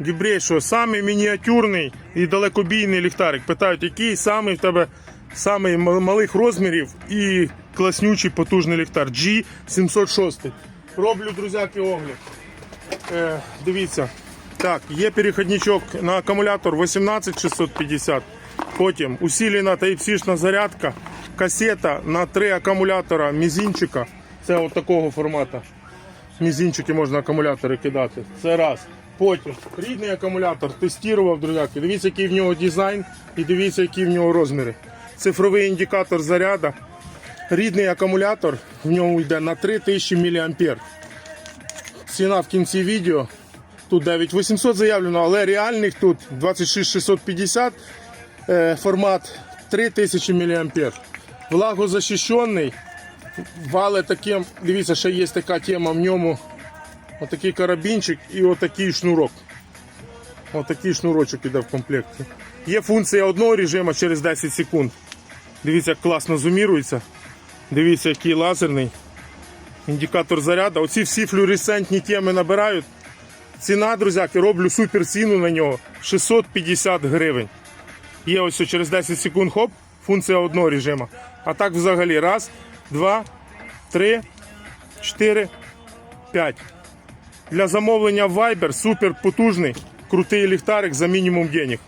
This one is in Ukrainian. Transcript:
Дібрей, що самий мініатюрний і далекобійний ліхтарик. Питають, який самий в тебе самий малих розмірів і класнючий потужний ліхтар G706. Роблю, друзяки, огляд. Е, дивіться. Так, є переходничок на акумулятор 18650. Потім усилена Type-C зарядка, касета на три акумулятора мізинчика. Це от такого формату. Мізинчики можна акумулятори кидати. Це раз. Потім рідний акумулятор тестував, друзяки. Дивіться, який в нього дизайн і дивіться, які в нього розміри. Цифровий індикатор заряду. Рідний акумулятор в ньому йде на 3000 мА. Ціна в кінці відео. Тут 9800 заявлено, але реальних тут 26650 е, формат 3000 мА. Влагозащищений. Вале таким, дивіться, ще є така тема в ньому. Отакий карабінчик і отакий шнурок. Отакий шнурочок іде в комплекті. Є функція одного режиму через 10 секунд. Дивіться, як класно зумірується. Дивіться, який лазерний. Індикатор заряду. Оці всі флюоресцентні теми набирають. Ціна, друзяки, роблю супер ціну на нього 650 гривень. Є ось через 10 секунд хоп, функція одного режиму. А так взагалі раз, два, три, чотири, п'ять. Для замовлення Viber супер потужний, крутий ліхтарик за мінімум денег.